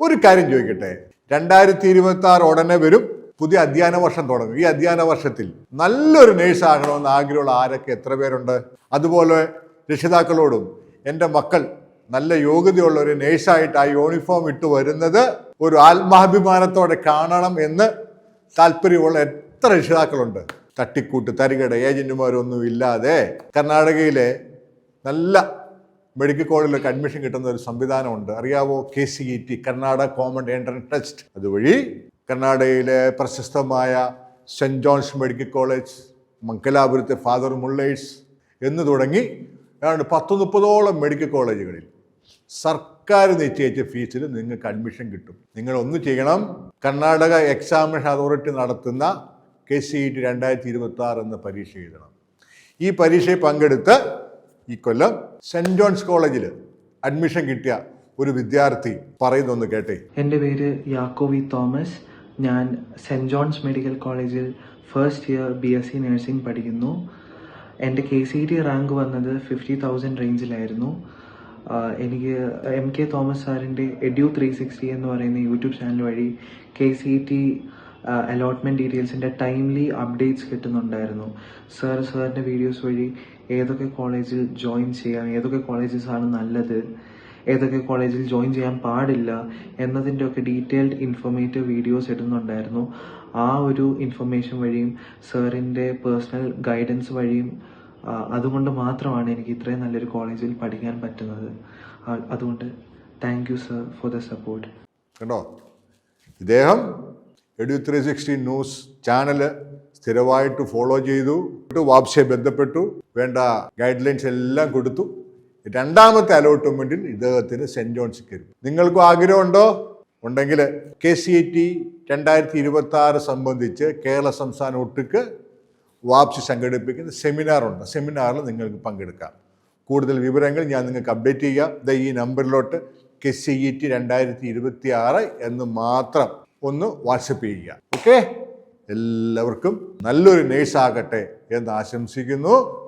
ഒരു കാര്യം ചോദിക്കട്ടെ? രണ്ടായിരത്തി ഇരുപത്തി ആറ് ഉടനെ വരും. പുതിയ അധ്യയന വർഷം തുടങ്ങും. ഈ അധ്യയന വർഷത്തിൽ നല്ലൊരു നേഴ്സ് ആകണമെന്ന് ആഗ്രഹമുള്ള ആരൊക്കെ എത്ര പേരുണ്ട്? അതുപോലെ രക്ഷിതാക്കളോടും എന്റെ മക്കൾ നല്ല യോഗ്യതയുള്ള ഒരു നേഴ്സായിട്ട് ആ യൂണിഫോം ഇട്ട് വരുന്നത് ഒരു ആത്മാഭിമാനത്തോടെ കാണണം എന്ന് താല്പര്യമുള്ള എത്ര രക്ഷിതാക്കളുണ്ട്? തട്ടിക്കൂട്ട് തരികട ഏജന്റുമാരൊന്നും ഇല്ലാതെ കർണാടകയിലെ നല്ല മെഡിക്കൽ കോളേജിലൊക്കെ അഡ്മിഷൻ കിട്ടുന്ന ഒരു സംവിധാനമുണ്ട്. അറിയാവോ? K C E T Karnataka common entrance test അതുവഴി കർണാടകയിലെ പ്രശസ്തമായ സെന്റ് ജോൺസ് മെഡിക്കൽ കോളേജ് മംഗലാപുരത്തെ ഫാദർ മുള്ളേഴ്സ് എന്ന് തുടങ്ങി ഏതാണ്ട് പത്ത് മുപ്പതോളം മെഡിക്കൽ കോളേജുകളിൽ സർക്കാർ നിശ്ചയിച്ച ഫീസിൽ നിങ്ങൾക്ക് അഡ്മിഷൻ കിട്ടും. നിങ്ങൾ ഒന്ന് ചെയ്യണം. കർണാടക എക്സാമിനേഷൻ അതോറിറ്റി നടത്തുന്ന കെ സി ഇ ടി രണ്ടായിരത്തി ഇരുപത്തി ആറ് എന്ന പരീക്ഷ എഴുതണം. ഈ പരീക്ഷയിൽ പങ്കെടുത്ത് ഈ കൊല്ലം സെന്റ് ജോൺസ് കോളേജിൽ അഡ്മിഷൻ കിട്ടിയ ഒരു വിദ്യാർത്ഥി പറയുന്നൊന്ന് കേട്ടെ. എന്റെ പേര് യാക്കോവി തോമസ്. ഞാൻ സെന്റ് ജോൺസ് മെഡിക്കൽ കോളേജിൽ first year B S C nursing പഠിക്കുന്നു. എന്റെ കെ സി ടി റാങ്ക് വന്നത് ഫിഫ്റ്റി തൗസൻഡ് റേഞ്ചിലായിരുന്നു. എനിക്ക് എം കെ തോമസ് സാറിന്റെ എഡ്യൂ ത്രീ സിക്സ്റ്റി എന്ന് പറയുന്ന യൂട്യൂബ് ചാനൽ വഴി കെ സി ടി അലോട്ട്മെന്റ് ഡീറ്റെയിൽസിന്റെ ടൈംലി അപ്ഡേറ്റ്സ് കിട്ടുന്നുണ്ടായിരുന്നു. സാർ സാറിന്റെ വീഡിയോസ് വഴി ഏതൊക്കെ കോളേജിൽ ജോയിൻ ചെയ്യാം ഏതൊക്കെ ആണ് നല്ലത് ഏതൊക്കെ കോളേജിൽ ജോയിൻ ചെയ്യാൻ പാടില്ല എന്നതിന്റെ ഒക്കെ ഡീറ്റെയിൽഡ് ഇൻഫോർമേറ്റീവ് വീഡിയോസ് ഇടുന്നുണ്ടായിരുന്നു. ആ ഒരു ഇൻഫർമേഷൻ വഴിയും സാറിന്റെ പേഴ്സണൽ ഗൈഡൻസ് വഴിയും അതുകൊണ്ട് മാത്രമാണ് എനിക്ക് ഇത്രയും നല്ലൊരു കോളേജിൽ പഠിക്കാൻ പറ്റുന്നത്. അതുകൊണ്ട് thank you sir for the support കേട്ടോ ഇദ്ദേഹം edu three sixty news channel സ്ഥിരമായിട്ട് ഫോളോ ചെയ്തു. വാപ്സിയെ ബന്ധപ്പെട്ടു. വേണ്ട ഗൈഡ് ലൈൻസ് എല്ലാം കൊടുത്തു. രണ്ടാമത്തെ അലോട്ട്മെന്റിൽ ഇദ്ദേഹത്തിന് സെന്റ് ജോൺസ് കയറി നിങ്ങൾക്കും ആഗ്രഹമുണ്ടോ? ഉണ്ടെങ്കിൽ കെ സി ഐ ടി രണ്ടായിരത്തി ഇരുപത്തി ആറ് സംബന്ധിച്ച് കേരള സംസ്ഥാന ഒട്ടുക്ക് വാപ്സി സംഘടിപ്പിക്കുന്ന സെമിനാറുണ്ട് സെമിനാറിൽ നിങ്ങൾക്ക് പങ്കെടുക്കാം. കൂടുതൽ വിവരങ്ങൾ ഞാൻ നിങ്ങൾക്ക് അപ്ഡേറ്റ് ചെയ്യാം. ദ ഈ നമ്പറിലോട്ട് കെ സി ഇ ടി രണ്ടായിരത്തി ഇരുപത്തി ആറ് എന്ന് മാത്രം ഒന്ന് വാട്സപ്പ് ചെയ്യുക. ഓക്കെ എല്ലാവർക്കും നല്ലൊരു നേഴ്സ് ആകട്ടെ എന്ന് ആശംസിക്കുന്നു.